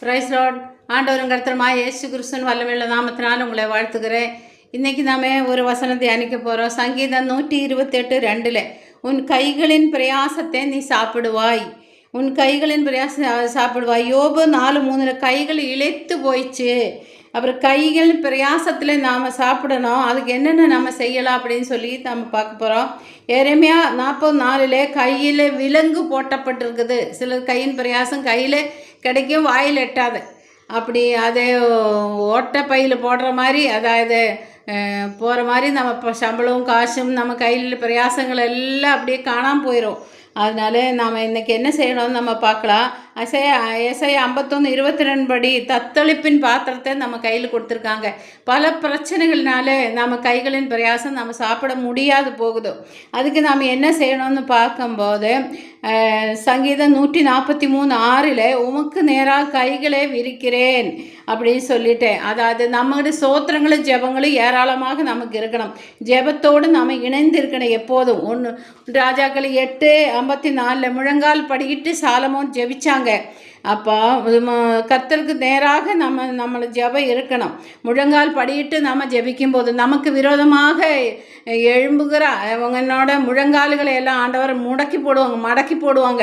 Price Lord ஆண்டவரும் கருத்தரமா ஏசு கிறிஸ்துவின் வல்லமையுள்ள நாமத்தினால் உங்களை வாழ்த்துக்கிறேன் இன்றைக்கி நாம ஒரு வசனம் தியானிக்க போகிறோம் சங்கீதம் நூற்றி இருபத்தெட்டு ரெண்டில் உன் கைகளின் பிரயாசத்தை நீ சாப்பிடுவாய். உன் கைகளின் பிரயாசம் சாப்பிடுவாய். யோபு நாலு மூணில் கைகள் இழைத்து போயிடுச்சு அப்புறம் கைகள் பிரயாசத்தில் நாம் சாப்பிடணும். அதுக்கு என்னென்ன நம்ம செய்யலாம் அப்படின்னு சொல்லி நம்ம பார்க்க போகிறோம் ஏறமையா நாற்பது நாலில் கையில் விலங்கு போட்டப்பட்டிருக்குது. சிலர் கையின் பிரயாசம் கையில் கிடைக்கும் வாயில் எட்டாது. அப்படி அதை ஓட்டை பையில் போடுற மாதிரி அதாவது போகிற மாதிரி நம்ம இப்போ சம்பளம் காசும் நம்ம கையில் பிரயாசங்கள் எல்லாம் அப்படியே காணாமல் போயிடும் அதனால நாம் இன்றைக்கி என்ன செய்யணும்னு நம்ம பார்க்கலாம். அசை எஸ்ஐ ஐம்பத்தொன்று இருபத்தி ரெண்டு படி தத்தளிப்பின் பாத்திரத்தை நம்ம கையில் கொடுத்துருக்காங்க. பல பிரச்சனைகள்னால நம்ம கைகளின் பிரயாசம் நம்ம சாப்பிட முடியாது போகுது. அதுக்கு நாம் என்ன செய்யணும்னு பார்க்கும்போது சங்கீதம் நூற்றி நாற்பத்தி மூணு ஆறில் உமக்கு நேராக கைகளை விரிக்கிறேன். அப்படின்னு சொல்லிட்டேன். அதாவது நம்மளுடைய சோத்திரங்களும் ஜெபங்களும் ஏராளமாக நமக்கு இருக்கணும். ஜெபத்தோடு நம்ம இணைந்து இருக்கணும் எப்போதும். ஒன்று ராஜாக்கள் எட்டு ஐம்பத்தி நாலில் முழங்கால் படிக்கிட்டு சாலமோன் ஜெபிச்சாங்க. அப்போ கர்த்தருக்கு நேராக நம்ம நம்மளை ஜெபம் இருக்கணும். முழங்கால் படியிட்டு நம்ம ஜெபிக்கும்போது நமக்கு விரோதமாக எழும்புகிற அவங்களோட முழங்கால்களை எல்லாம் ஆண்டவர் முடக்கி போடுவாங்க மடக்கி போடுவாங்க.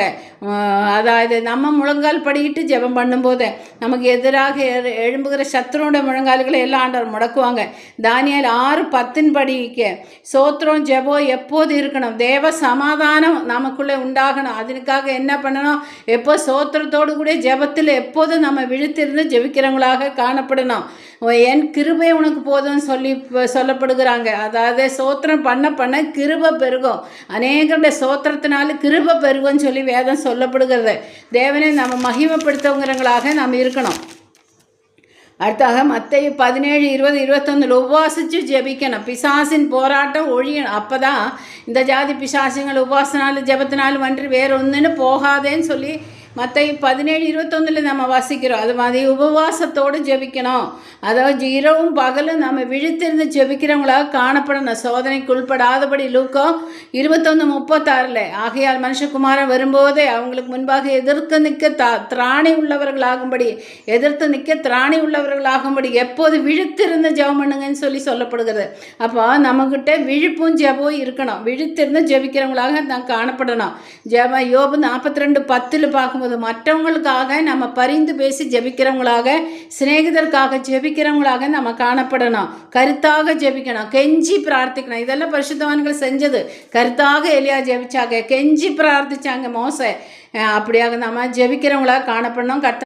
அதாவது நம்ம முழங்கால் படியிட்டு ஜெபம் பண்ணும்போது நமக்கு எதிராக எழும்புகிற சத்துருவோட முழங்கால்களை எல்லாம் ஆண்டவர் முடக்குவாங்க. தானியல் ஆறு பத்தின் படிக்க சோத்திரம் ஜெபம் எப்போது இருக்கணும்? தேவ சமாதானம் நமக்குள்ளே உண்டாகணும். அதனுக்காக என்ன பண்ணணும்? எப்போ சோத்திரத்தோடு கூட ஜெபத்தில் எப்போதும் நம்ம விழுத்திருந்து ஜெபிக்கிறவங்களாக காணப்படணும். என் கிருபை உனக்கு போதும்னு சொல்லி சொல்லப்படுகிறாங்க. அதாவது சோத்திரம் பண்ண பண்ண கிருபை பெருகும். அநேகருடைய சோத்திரத்தினால கிருபை பெருகும்னு சொல்லி வேதம் சொல்லப்படுகிறது. தேவனை நம்ம மகிமைப்படுத்தவங்கிறவங்களாக நாம் இருக்கணும். அடுத்தாக மத்திய பதினேழு இருபது இருபத்தொன்னில் உபவாசித்து ஜெபிக்கணும். பிசாசின் போராட்டம் ஒழியணும். அப்போ தான் இந்த ஜாதி பிசாசுங்கள் உபவாசனாலும் ஜெபத்தினாலும் வன்று வேறு ஒன்றுன்னு போகாதேன்னு சொல்லி மற்ற பதினேழு இருபத்தொன்னில் நம்ம வாசிக்கிறோம். அது மாதிரி உபவாசத்தோடு ஜெபிக்கணும். அதாவது இரவும் பகலும் நம்ம விழித்திருந்து ஜெபிக்கிறவங்களாக காணப்படணும். சோதனைக்குள்படாதபடி லூக்கம் இருபத்தொன்று முப்பத்தாறில் ஆகையால் மனுஷகுமாரன் வரும்போதே அவங்களுக்கு முன்பாக எதிர்த்து நிற்க தா திராணி உள்ளவர்களாகும்படி எதிர்த்து நிற்க திராணி உள்ளவர்களாகும்படி எப்போது விழித்திருந்து ஜெபம் பண்ணுங்கன்னு சொல்லி சொல்லப்படுகிறது. அப்போ நம்மக்கிட்ட விழிப்பும் ஜெபம் இருக்கணும். விழித்திருந்து ஜெபிக்கிறவங்களாக நான் காணப்படணும். ஜெபம் யோபு நாற்பத்தி ரெண்டு பத்தில் பார்க்கும்போது மற்றவங்களுக்காக நம்ம பரிந்து பேசி ஜெபிக்கிறவங்களாக சிநேகிதருக்காக ஜெபிக்கிறவங்களாக நம்ம காணப்படணும். கருத்தாக ஜெபிக்கணும். கெஞ்சி பிரார்த்திக்கணும். இதெல்லாம் பரிசுத்தவான்கள் செஞ்சது. கருத்தாக எலியா ஜெபிச்சாங்க. கெஞ்சி பிரார்த்திச்சாங்க மோச. அப்படியாக நம்ம ஜெபிக்கிறவங்களாக காணப்படணும். கர்த்த